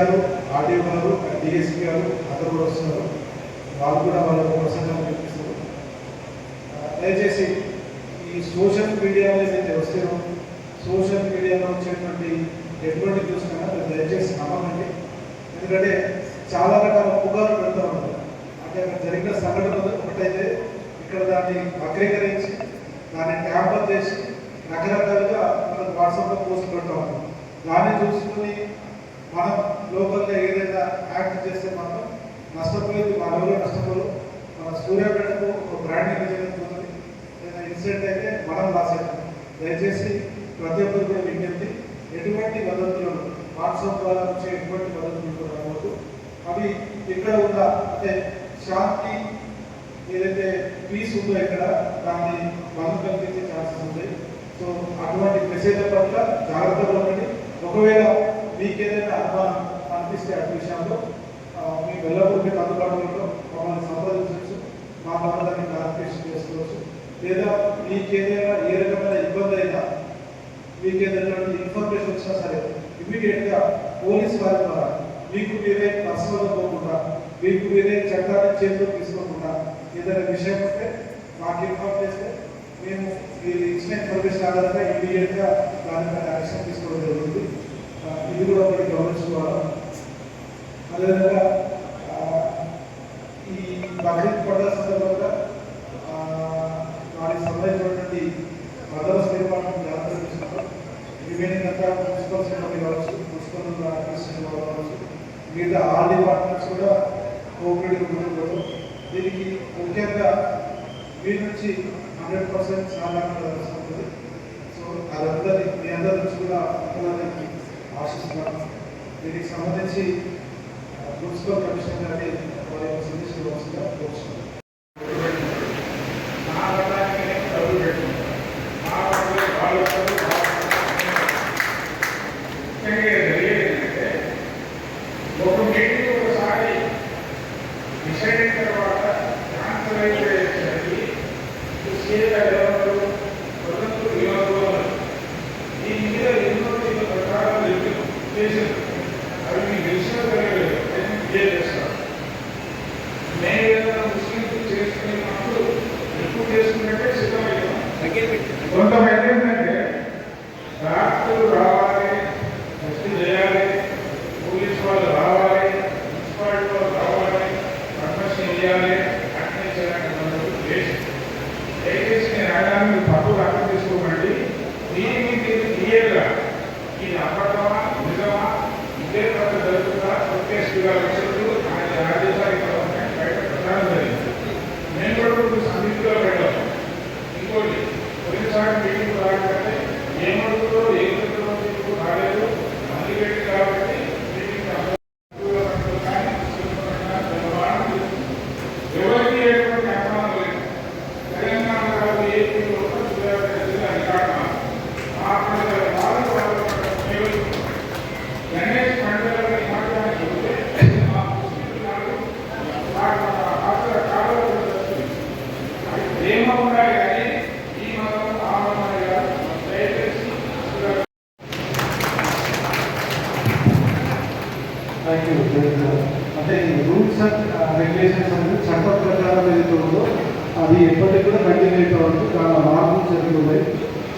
గారు ఆర్డీఓ గారు డిఎస్పీ గారు అందరూ కూడా వస్తున్నారు. వాళ్ళు కూడా వాళ్ళ ప్రసంగం వినిపిస్తారు దయచేసి ఈ సోషల్ మీడియా ఏదైతే వస్తారో సోషల్ మీడియాలో వచ్చేటువంటి ఎటువంటి న్యూస్ కన్నా దయచేసి నమ్మకండి. ఎందుకంటే చాలా రకాల పుకార్లు పెడతా ఉంటారు అంటే అక్కడ జరిగిన సంఘటన ఒకటైతే ఇక్కడ దాన్ని వక్రీకరించి దాన్ని ట్యాంపర్ చేసి రకరకాలుగా మనకు వాట్సాప్లో పోస్ట్ పెడతా ఉంటాం దాన్ని చూసుకుని మనం లోకల్గా ఏదైనా యాక్ట్ చేస్తే మాత్రం నష్టపోయేది మా ఎవరో నష్టపోరు. మన సూర్యాపేటకు ఒక బ్రాండింగ్ జరుగుతుంది ఏదైనా ఇన్సిడెంట్ అయితే మనం రాసేది. దయచేసి ప్రతి ఒక్కరు కూడా విజ్ఞప్తి ఎటువంటి వదంతులు వాట్సాప్ ద్వారా వచ్చే ఎటువంటి వదంతులు కూడా రావద్దు. అవి ఇక్కడ ఉన్న అంటే శాంతి ఏదైతే పీస్ ఉందో ఇక్కడ దాన్ని బంధు కల్పించే ఛాన్సెస్ ఉంటాయి. సో అటువంటి మెసేజ్ల పట్ల జాగ్రత్తగా ఉండండి. ఒకవేళ అనిపిస్తే అటు విషయంలో ఆ, మీ అందుబాటులో మమ్మల్ని సంప్రదించవచ్చు. మా బాధని దాన్ని క్లారిఫికేషన్ చేసుకోవచ్చు. లేదా మీకేదైనా ఏ రకమైన ఇబ్బంది అయినా మీకు ఇన్ఫర్మేషన్ వచ్చినా సరే ఇమీడియట్గా పోలీస్ వారి ద్వారా మీకు మీరే పర్సనల్ పోకుండా మీకు మీరే చట్టాన్ని చేతిలో తీసుకోకుండా ఏదైనా విషయం వస్తే మాకు ఇన్ఫార్మ్ చేస్తే మేము మీరు ఇచ్చిన ఇన్ఫర్మేషన్ ఆధారంగా ఇమీడియట్గా గా యాక్షన్ తీసుకోవడం జరుగుతుంది. ఇది కూడా మీరు గమనించుకోవాలి. అదేవిధంగా ఈ బక్రీద్ పండుగ సందర్భంగా ఆ, సంబంధించినటువంటి బందోబస్తు ఏర్పాటు జాతర తీసుకుంటాం రిమైనింగ్ అంతా మున్సిపల్ సిబ్బంది కావచ్చు మున్సిపల్ అడ్మినిస్ట్రేషన్ కావచ్చు మిగతా ఆల్ డిపార్ట్మెంట్స్ కూడా కోఆపరేటివ్ ముందుకు దీనికి ముఖ్యంగా మీ నుంచి హండ్రెడ్ పర్సెంట్ సహకారం ఉంటుంది. సో అదంతా మీ అందరి నుంచి కూడా ఉండాలని ఆశిస్తున్నాను. దీనికి సంబంధించి ఆ, మున్సిపల్ కమిషనర్ గారి వారి యొక్క సజెషన్ వస్తుందా కోరుతున్నాను నా రకానికి నేను డబ్బులు పెట్టింది నా రకాలు వాళ్ళ రకాలు ముఖ్యంగా జరిగేది ఏంటంటే ఒక మీటింగ్ ఒకసారి డిసైడ్ అయిన తర్వాత క్యాన్సల్ అయిపోయేసరికి సీఎం ఎవరు స్వతంత్ర వినోదం దీని మీద ఎన్నో వివిధ ప్రకారాలు చెప్పారు చేశారు అవి మీకు తెలిసిన తెలియలేదు నేను చేస్తాను నేను ఏదైనా ముస్లింలు చేసుకునేటప్పుడు ఎక్కువ చేసుకున్నట్టే సిద్ధమయ్యాను కొంతమంది ఏంటంటే రాత్రులు రావాలి ఫస్ట్ చేయాలి పోలీస్ వాళ్ళు రావాలి మున్సిపాలిటీ వాళ్ళు రావాలి పర్మిషన్ ఇవ్వాలి అట్నే చేయాలని మనకు లేదు దయచేసి నేను అనడానికి మీరు తప్పుగా అర్థం చేసుకోకండి దీనికి మీరు క్లియర్గా ఇది అబద్ధమా నిజమా ఇదే పట్ల జరుగుతుందా ప్రత్యేకంగా లక్షలు ఆయన ఆదేశాలు ఇక్కడ ఉన్నాయి బయట ప్రచారం జరిగింది నేను కూడా ఇప్పుడు సమితిలో పెట్టాను ఇంకోటి పోయినసారి మీటింగ్ రాకపోతే ఏమడుగుతుందో ఏం జరుగుతుందో మీకు రాలేదు మంది పెట్టి కాబట్టి మీటింగ్ అసలు కానీ తెల్లవారు ఎవరికి ఎటువంటి అక్రమం లేదు తెలంగాణ కాదు ఏపీలో ఉన్న సూర్యాపేట జిల్లా అధికారం ఆ ప్రజల వారు వాళ్ళ నియోజకవర్గం గణేష్ పండుగల మాట్లాడి చూస్తే మా ముస్లింలు అసలు కాలంలో ప్రేమ ఉండాలి కానీ ఈ మతం ఆ మతం కాదు దయచేసి అసలు థ్యాంక్ యూ అంటే ఈ రెగ్యులేషన్స్ అనేది చట్ట ప్రకారం ఏదైతే ఉందో అది ఎప్పటికీ కూడా కంటిన్యూ అయితే ఉంటుంది చాలా మార్పులు జరుగుతున్నాయి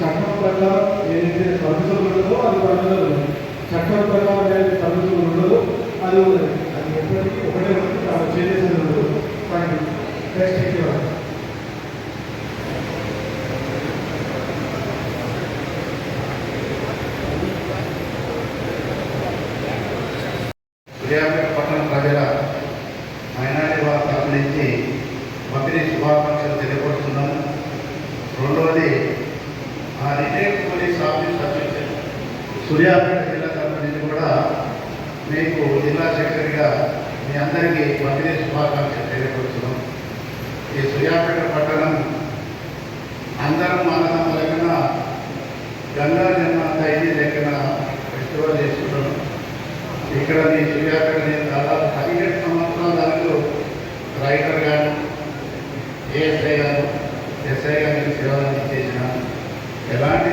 చట్టం ప్రకారం ఏదైతే పరిమితులు ఉండదో అది పరిమితులు ఉంది చట్టం ప్రకారం ఏదైతే పరిమితులు ఉండదో అది ఉన్నది అది ఎప్పటికీ ఒకటే ఉంటుంది చాలా చేంజెస్ ఉండదు. Thank you next thank you Suryapet పట్టణ ప్రజల మైనారిటీ వారి తరఫు నుంచి బక్రీ శుభాకాంక్షలు తెలియపరుస్తున్నాము రెండవది ఆ retired police office association Suryapet జిల్లా సంబంధించి నుంచి కూడా మీకు జిల్లా సెక్రటరీగా మీ అందరికీ బక్రీ శుభాకాంక్షలు తెలియపరుస్తున్నాం. ఈ సూర్యాపేట పట్టణం అందరం మానవం లెక్కన గంగా నిర్మాణ తైది లెక్కన ఫెస్టివల్ చేస్తున్నాం ఇక్కడ మీ సూర్యాపేట నేను దాదాపు పదిహేడు సంవత్సరాల వరకు రైటర్ గాను ఏఎస్ఐ గాను ఎస్ఐ గారు సేవలు చేసిన ఎలాంటి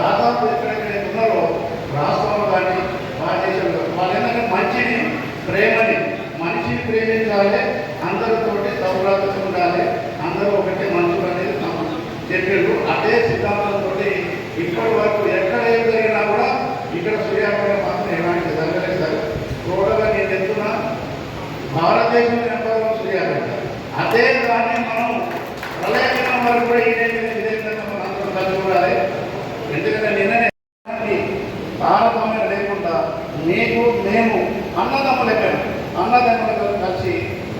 దాదాపు ఎక్కడెక్కడ ఉన్నారో రాష్ట్రంలో కానీ మా దేశంలో. వాళ్ళు ఏంటంటే మంచిని ప్రేమని మనిషిని ప్రేమించాలి అందరితోటి సౌరాతలు ఉండాలి అందరూ ఒకటి మనుషులు అనేది చెప్పారు అదే సిద్ధాంతంతో ఇప్పటి వరకు ఎక్కడ ఏం జరిగినా కూడా ఇక్కడ సూర్యాపేట మాత్రం ఎలాంటి జరగలేదు సార్. చూడగా నేను చెప్తున్నా భారతదేశం నెంబర్ వన్ సూర్యాపేట అదే దాన్ని మనం ప్రళయ వరకు కూడా ఇదే విధంగా మనం అందరం కలిసి ఉండాలి. ఎందుకంటే నిన్ననే తారతమ్యం లేకుండా నీకు మేము అన్నదమ్ములకే అన్నదమ్ములతో కలిసి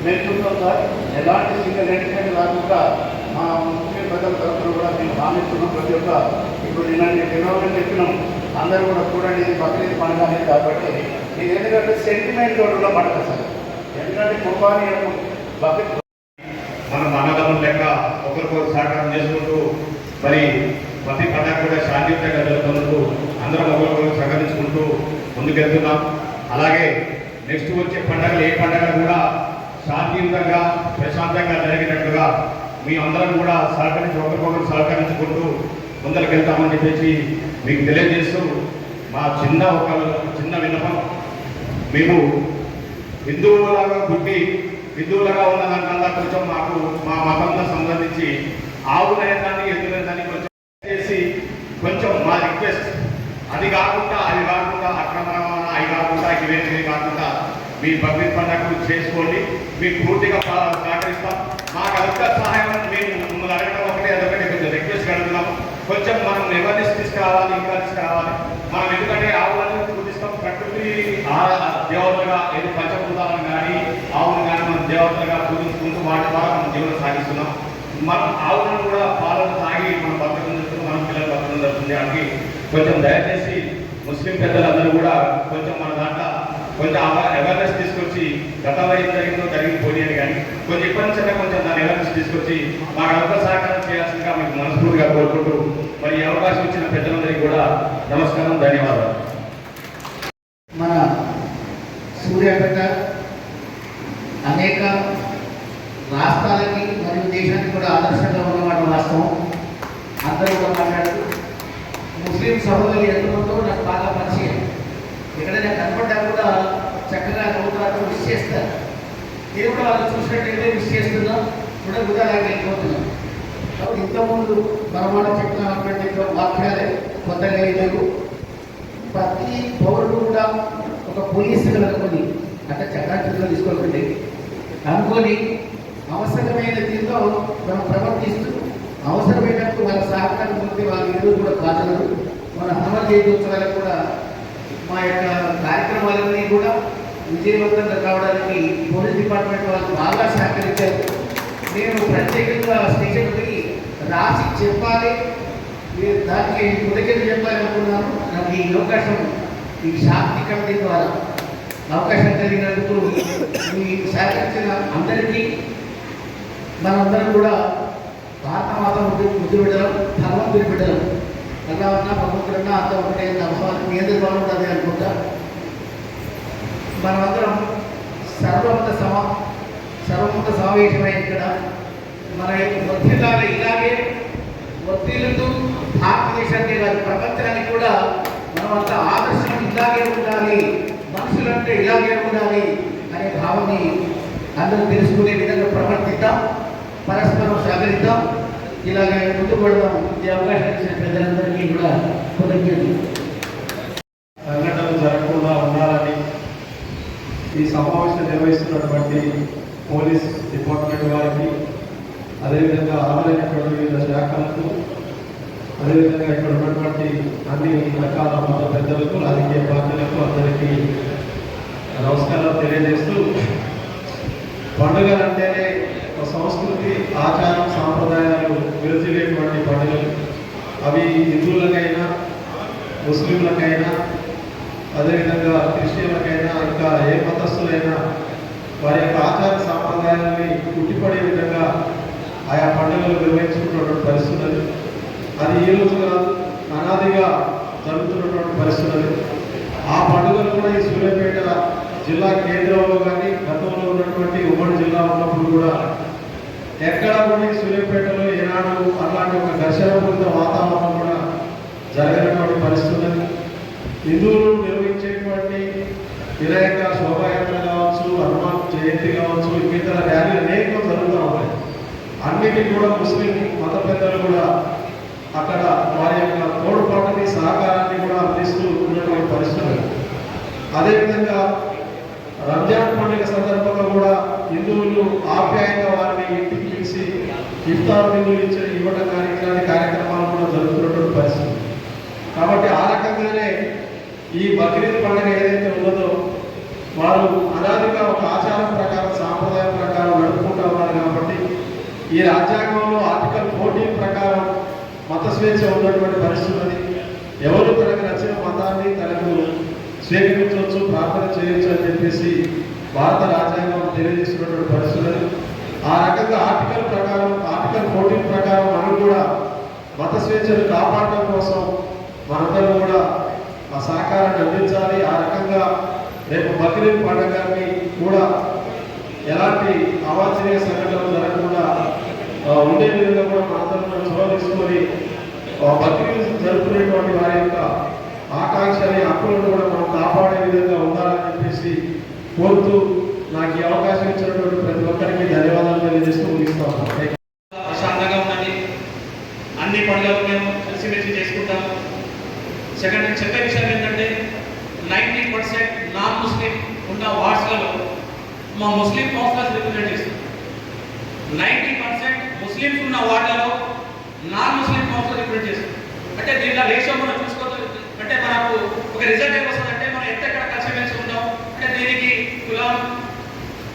మేము చూద్దాం సార్. ఎలాంటి సింగల్ ఎంటర్టైన్మెంట్ రాకుండా మా ముఖ్య ప్రజల తరఫున కూడా మేము భావిస్తున్నాం ప్రతి ఒక్క ఇప్పుడు నిన్న నేను చెప్పినాం. అందరూ కూడా చూడండి ఇది బక్రీద్ పండుగ అనేది కాబట్టి ఇది ఎందుకంటే సెంటిమెంట్ కూడా పండుగ సార్. ఎందుకంటే కుర్బానీ బక్రీద్. మనం అన్నదమ్ములు లెక్క ఒకరికొకరు సహకారం చేసుకుంటూ మరి కూడా జరుగుతున్నందుకు అందరం ఒకరికొకరు సహకరించుకుంటూ ముందుకెళ్తున్నాం. అలాగే నెక్స్ట్ వచ్చే పండగలు ఏ పండగ కూడా శాంతియుతంగా ప్రశాంతంగా జరిగినట్లుగా మీ అందరం కూడా సహకరించి ఒకరికొకరు సహకరించుకుంటూ ముందరికెళ్తామని చెప్పేసి మీకు తెలియజేస్తూ మా చిన్న ఒక చిన్న విన్నపం. మేము హిందువులాగా పుట్టి హిందువులుగా ఉన్న దానికల్లా కొంచెం మాకు మా మతంలో సంబంధించి ఆవు నయనాన్ని ఎద్దు దాన్ని కొంచెం చేసి కొంచెం మా రిక్వెస్ట్ అది కాకుండా అది కాకుండా అక్రమ రవాణా అవి కాకుండా ఇవేమి కాకుండా మీ బక్రీద్ పండుగ చేసుకోండి. మీకు పూర్తిగా సహకరిస్తాం. మాకు అంత సహాయం మేము మిమ్మల్ని అడగడం ఒకటే అదొకటి. కొంచెం రిక్వెస్ట్ అడుగుతున్నాం కొంచెం మనం అవేర్నెస్ తీసుకురావాలి ఇంకా తీసుకురావాలి. మనం ఎందుకంటే ఆవులను పూజిస్తాం. ప్రకృతి ఆ- దేవతలుగా ఏది పంచభూతాలను కానీ ఆవును కానీ మనం దేవతలుగా పూజించుకుంటూ వాటి ద్వారా మనం జీవనం సాగిస్తున్నాం. మనం ఆవులను కూడా పాలను తాగి మనం బతకడం జరుగుతుంది మనం పిల్లలు బతకడం జరుగుతుంది దానికి కొంచెం దయచేసి ముస్లిం పెద్దలందరూ కూడా కొంచెం మన దాంట్లో కొంచెం అవేర్నెస్ తీసుకొచ్చి గతంలో ఏం జరిగిందో జరిగిపోయి కానీ కొంచెం ఇప్పటి నుంచి కొంచెం దాని అవేర్నెస్ తీసుకొచ్చి మాకు అల్ప సహకారం చేయాల్సిందిగా మీకు మనస్ఫూర్తిగా కోరుకుంటూ మరి అవకాశం ఇచ్చిన పెద్దలందరికీ కూడా నమస్కారం ధన్యవాదాలు మన సూర్యాపేట అనేక రాష్ట్రాలకి మరియు దేశానికి కూడా ఆదర్శంగా ఉన్నమాట వాస్తవం అందరూ కూడా మాట్లాడుతూ ముస్లిం సహోదరులు ఎంతమందో నాకు బాగా పరిచయం ఎక్కడైనా కనపడ్డా చక్కగా నవ్వుతారు మిస్ చేస్తారు. నేను కూడా వాళ్ళు చూసినట్టయితే మిస్ చేస్తున్నాం. కూడా కూడా అలాగే వెళ్ళిపోతున్నాం. కాబట్టి ఇంతకుముందు మనమాట చెప్తున్నటువంటి వాక్యాలే కొత్తగా లేవు ప్రతి పౌరుడు కూడా ఒక పోలీసుగా అనుకొని అంటే చట్టాచర్యలు తీసుకోకండి. అనుకొని అవసరమైన దీంతో మనం ప్రవర్తిస్తూ అవసరమైనప్పుడు వాళ్ళ సహకారం పొంది వాళ్ళ ఇల్లు కూడా కాదనరు మన హనుమ జయంత్యోత్సవాలకు కూడా మా యొక్క కార్యక్రమాలన్నీ కూడా విజయవంతంగా కావడానికి పోలీస్ డిపార్ట్మెంట్ వాళ్ళు బాగా సహకరించారు. నేను ప్రత్యేకంగా స్టేషన్కి రాసి చెప్పాలి. దానికి కృతజ్ఞత చెప్పాలనుకున్నాను. నాకు ఈ అవకాశం ఈ శాంతి కమిటీ ద్వారా అవకాశం కలిగినందుకు మీ సహకరించిన అందరికీ మనందరం కూడా భారత మాత ముద్దు ముద్దు పెట్టడం ధర్మం బిడ్డలం ఎలా ఉన్నా భగవంతుడన్నా అంత ఒకటే భగవాన్ ఏది బాగుంటుంది అనుకుంటా? మనమందరం సర్వమత సమ సర్వమత సమావేశమై ఇక్కడ మన వృత్తిదారు ఇలాగే వృత్తిలుతూ భారతదేశానికి కాదు ప్రపంచానికి కూడా మనమంతా ఆదర్శం ఇలాగే ఉండాలి మనుషులంటే ఇలాగే ఉండాలి అనే భావాన్ని అందరూ తెలుసుకునే విధంగా ప్రవర్తిద్దాం పరస్పరం సహకరిద్దాం. ఇలాగే ముందు పడదాం ఈ అవకాశం ఇచ్చిన కూడా కృతజ్ఞతలు సంఘటనలు జరగకుండా ఉండాలని ఈ సమావేశం నిర్వహిస్తున్నటువంటి పోలీస్ డిపార్ట్మెంట్ వారికి అదేవిధంగా హాజరైనటువంటి వివిధ శాఖలకు అదేవిధంగా ఇక్కడ ఉన్నటువంటి అన్ని రకాల మత పెద్దలకు రాజకీయ పార్టీలకు అందరికీ నమస్కారం తెలియజేస్తూ పండుగలు అంటేనే సంస్కృతి ఆచారం సాంప్రదాయాలు విరచిలేటువంటి పండుగలు. అవి హిందువులకైనా ముస్లింలకైనా అదేవిధంగా క్రిస్టియన్లకైనా ఇంకా ఏ మతస్థులైనా వారి యొక్క ఆచార సాంప్రదాయాలని ఉట్టిపడే విధంగా ఆయా పండుగలు నిర్వహించుకున్నటువంటి పరిస్థితులు అది ఈ రోజు కాదు అనాదిగా జరుగుతున్నటువంటి పరిస్థితులు ఆ పండుగలు కూడా ఈ సూర్యాపేట జిల్లా కేంద్రంలో కానీ గతంలో ఉన్నటువంటి ఉమ్మడి జిల్లా ఉన్నప్పుడు కూడా ఎక్కడ కూడా ఈ సూర్యాపేటలో ఏనాడు అలాంటి ఒక ఘర్షణపూరిత వాతావరణం కూడా జరగనటువంటి పరిస్థితి హిందువులు నిర్వహించేటువంటి వినాయక శోభాయాత్ర కావచ్చు హనుమాన్ జయంతి కావచ్చు ఇతర ర్యాలీలు అనేకం జరుగుతూ ఉంటాయి అన్నిటి కూడా ముస్లిం మత పెద్దలు కూడా అక్కడ వారి యొక్క తోడ్పాటుని సహకారాన్ని కూడా అందిస్తూ ఉన్నటువంటి పరిస్థితులు అదేవిధంగా రంజాన్ పండుగ సందర్భంగా కూడా హిందువులు ఆప్యాయంగా వారిని ఇంటికి పిలిచి ఇఫ్తార్ విందులు ఇచ్చి ఇవ్వడం కానీ ఇట్లాంటి కార్యక్రమాలు కూడా జరుగుతున్నటువంటి పరిస్థితి. కాబట్టి ఆ రకంగానే ఈ బక్రీద్ పండుగ ఏదైతే ఉన్నదో వారు అనాదిగా ఒక ఆచారం ప్రకారం సాంప్రదాయం ప్రకారం నడుపుకుంటూ ఉన్నారు కాబట్టి ఈ రాజ్యాంగంలో ఆర్టికల్ ఫోర్టీన్ ప్రకారం మత స్వేచ్ఛ ఉన్నటువంటి పరిస్థితులని ఎవరు తనకు నచ్చిన మతాన్ని తనకు స్వీకరించవచ్చు ప్రార్థన చేయొచ్చు అని చెప్పేసి భారత రాజ్యాంగం తెలియజేస్తున్నటువంటి పరిస్థితి ఆ రకంగా ఆర్టికల్ ప్రకారం ఆర్టికల్ ఫోర్టీన్ ప్రకారం మనం కూడా మత స్వేచ్ఛను కాపాడడం కోసం మనందరం కూడా ఆ సహకారాన్ని అందించాలి. ఆ రకంగా రేపు బక్రీద్ పండుగని కూడా ఎలాంటి అవాంఛనీయ సంఘటనలు జరగకుండా ఉండే విధంగా కూడా మనందరం కూడా చొరవ తీసుకొని బక్రీద్ జరుపుకునేటువంటి వారి యొక్క ఆకాంక్షని హక్కులను కూడా మనం కాపాడే విధంగా ఉండాలని చెప్పేసి కోరుతూ నాకు ఈ ప్రతి ఒక్కరికి ధన్యవాదాలు తెలియజేస్తూ ముగిస్తాను ప్రశాంతంగా ఉండండి. అన్ని పండుగలు మేము కలిసిమెలిసి చేసుకుంటాం. సెకండ్ నేను చెప్పే విషయం ఏంటంటే నైంటీ పర్సెంట్ నాన్ ముస్లిం ఉన్న వార్డ్స్లలో మా ముస్లిం కౌన్సిలర్స్ రిప్రజెంట్ చేస్తాం. నైంటీ పర్సెంట్ ముస్లిమ్స్ ఉన్న వార్డులలో నాన్ ముస్లిం కౌన్సిలర్ రిప్రజెంట్ చేస్తాం. అంటే దీంట్లో రేషియో మనం చూసుకోవచ్చు అంటే మనకు ఒక రిజల్ట్ ఏం వస్తుందంటే మనం ఎక్కడ కలిసిమెలిసి ఉంటాం? అంటే దీనికి కులం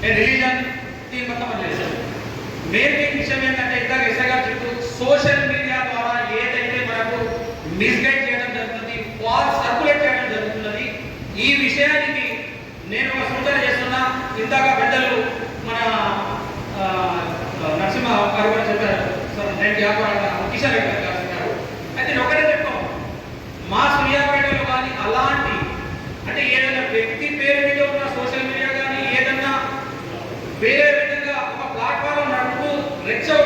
రిలీజన్ దీని మొత్తం మనం చేస్తాం మెయిన్ విషయం ఏంటంటే ఇద్దరు ఎస్ఐ గారు చెప్తూ సోషల్ మీడియా ద్వారా ఏదైతే మనకు మిస్గైడ్ చేయడం జరుగుతుంది ఫాల్స్ సర్కులేట్ చేయడం జరుగుతున్నది ఈ విషయానికి నేను ఒక సూచన చేస్తున్నా. ఇందాక పెద్దలు మన నరసింహ గారు కూడా చెప్పారు. సార్ నేను వ్యాపారం కిషన్ రెడ్డి గారు చెప్పారు అయితే నేను ఒకటే చెప్తాం మా సూర్యాపేటలో కానీ అలాంటి అంటే ఏ నడుపుతూ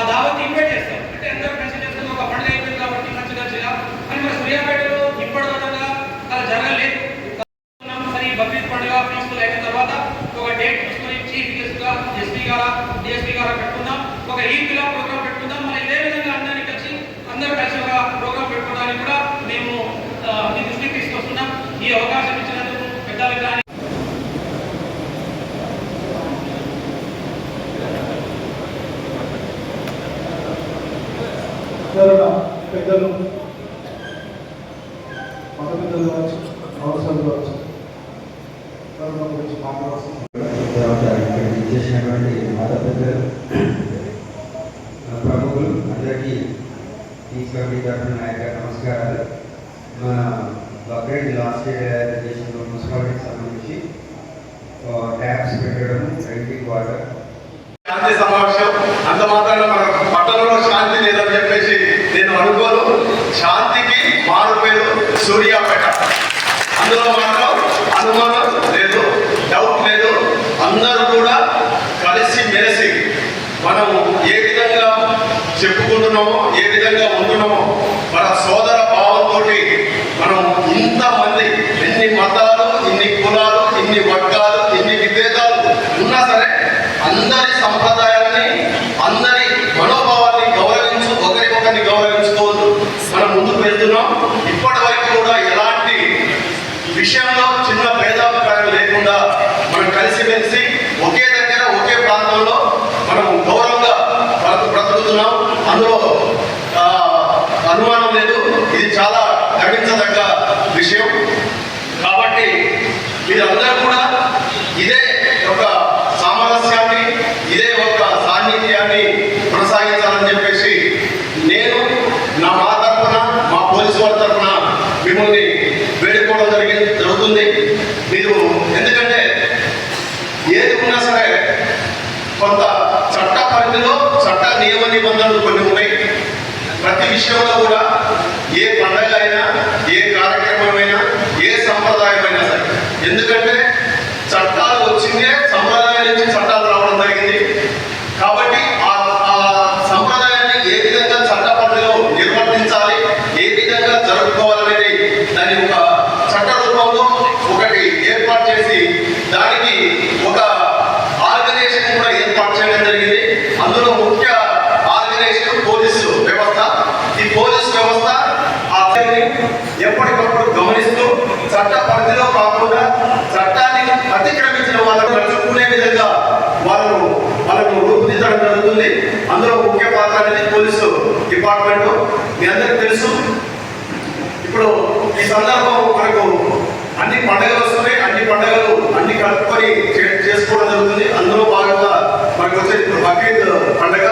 ముస్లిమ్స్ ఆ దావత్ ఇన్వైట్ చేస్తారు అంటే అందరూ కలిసి చేసుకుని ఒక పండుగ అయిపోయింది కాబట్టి మంచిగా జిల్లా అని మన సూర్యాపేటలో ఇప్పటిదాకా అలా జరగలేదు ఉన్నాము. సరే ఈ బక్రీద్ పండుగ పీస్ఫుల్ అయిన తర్వాత ఒక డేట్ తీసుకొని చీఫ్ గెస్ట్గా ఎస్పీ గారా డిఎస్పీ గారా పెట్టుకుందాం ఒక ఈ జిల్లా ప్రోగ్రామ్ పెట్టుకుందాం మళ్ళీ ఇదే విధంగా అందరినీ కలిసి అందరూ కలిసి ఒక ప్రోగ్రామ్ పెట్టుకోవడానికి కూడా మేము ఆ, మీ దృష్టికి తీసుకొస్తున్నాం ఈ అవకాశం ఇచ్చినందుకు పెద్దలకు కానీ గౌరవ పెద్దలు మత పెద్దలు కావచ్చు అవసరం కావచ్చు గురించి మత పెద్దలు ప్రముఖులు అందరికీ నా నమస్కారాలు బక్రీద్ లాస్ట్ ఇయర్ చేసిన మున్సిపాలిటీకి సంబంధించి ట్యాప్స్ పెట్టడం డ్రింకింగ్ వాటర్ శాంతి సమావేశం. అంత మాత్రాన మన పట్టణంలో శాంతి లేదని చెప్పేసి నేను అనుకోను. శాంతికి మారు సూర్యాపేట. అందులో మాత్రం అనుమానం లేదు డౌట్ లేదు. అందరూ కూడా కలిసి మెలిసి మనము ఏ విధంగా చెప్పుకుంటున్నామో ఏ విధంగా ఉంటున్నామో మన సోదర భావంతో మనం ఇంతమంది ఎన్ని మతాలు ఇన్ని కులాలు ఇన్ని వర్గాలు ఇన్ని విభేదాలు ఉన్నా సరే అందరి సంప్రదాయాన్ని అందరి మనోభావాన్ని గౌరవించు ఒకరికొకరిని గౌరవించుకోవద్దు మనం ముందుకు వెళ్తున్నాం ఇప్పటి వరకు కూడా ఎలాంటి విషయంలో చిన్న భేదాభిప్రాయం లేకుండా మనం కలిసిమెలిసి ఒకే దగ్గర ఒకే ప్రాంతంలో మనం గౌరవంగా బ్రతు బ్రతుకుతున్నాం అందులో ఆ, అనుమానం లేదు ఇది చాలా గర్వించదగ్గ విషయం కాబట్టి మీరందరూ కూడా ఇదే ఒక సామరస్యాన్ని ఇదే ఒక సాన్నిధ్యాన్ని కొనసాగించాలని చెప్పేసి నేను నా మా తరఫున మా పోలీసు వారి తరఫున మిమ్మల్ని వేడుకోవడం జరిగింది జరుగుతుంది. మీరు ఎందుకంటే ఏది ఉన్నా సరే కొంత చట్ట పరిధిలో చట్ట నియమ నిబంధనలు కొన్ని ఉన్నాయి. ప్రతి విషయంలో కూడా ఏ పండగ అయినా ఏ కార్యక్రమమైనా ఏ సంప్రదాయమైనా సరే ఎందుకంటే చట్టాలు వచ్చిందే సంప్రదాయాల నుంచి చట్టాలు రావడం జరిగింది కాబట్టి ఆ ఆ సంప్రదాయాన్ని ఏ విధంగా చట్ట పరిధిలో నిర్వర్తించాలి ఏ విధంగా జరుపుకోవాలనేది దాని ఒక చట్ట రూపంలో ఒకటి ఏర్పాటు చేసి దానికి ఒక గమనిస్తూ చట్ట పరిధిలో కాకుండా చట్టాన్ని అతిక్రమించిన వాళ్ళకు నడుచుకునే విధంగా వాళ్ళను వాళ్ళను రూపుదిద్దడం జరుగుతుంది. అందులో ముఖ్య పాత్ర అనేది పోలీసు డిపార్ట్మెంట్. మీ అందరికి తెలుసు. ఇప్పుడు ఈ సందర్భం మనకు అన్ని పండుగలు వస్తున్నాయి. అన్ని పండుగలు అన్ని కలుపుకొని చే- చేసుకోవడం జరుగుతుంది. అందులో భాగంగా మనకు వచ్చేది ఇప్పుడు బక్రీద్ పండుగ.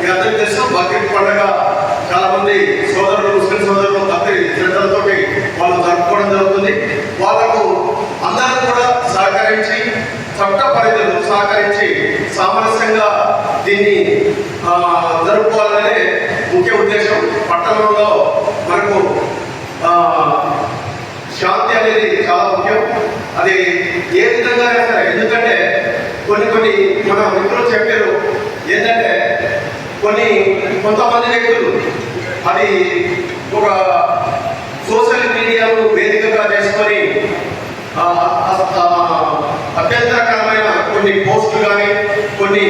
మీ అందరికీ తెలుసు బక్రీద్ పండుగ చాలా మంది సోదరులు ముస్లిం సోదరులు భక్తి శ్రద్ధలతో వాళ్ళు జరుపుకోవడం జరుగుతుంది. వాళ్ళకు అందరూ కూడా సహకరించి చట్ట పరిధిలో సహకరించి సామరస్యంగా దీన్ని జరుపుకోవాలనే ముఖ్య ఉద్దేశం. పట్టణంలో మనకు శాంతి అనేది చాలా ముఖ్యం. అది ఏ విధంగా సరే ఎందుకంటే కొన్ని కొన్ని మన మిత్రులు చెప్పారు కొన్ని కొంతమంది వ్యక్తులు అది ఒక సోషల్ మీడియాను వేదికగా చేసుకొని ఆ, అభ్యంతరకరమైన కొన్ని పోస్టులు కానీ కొన్ని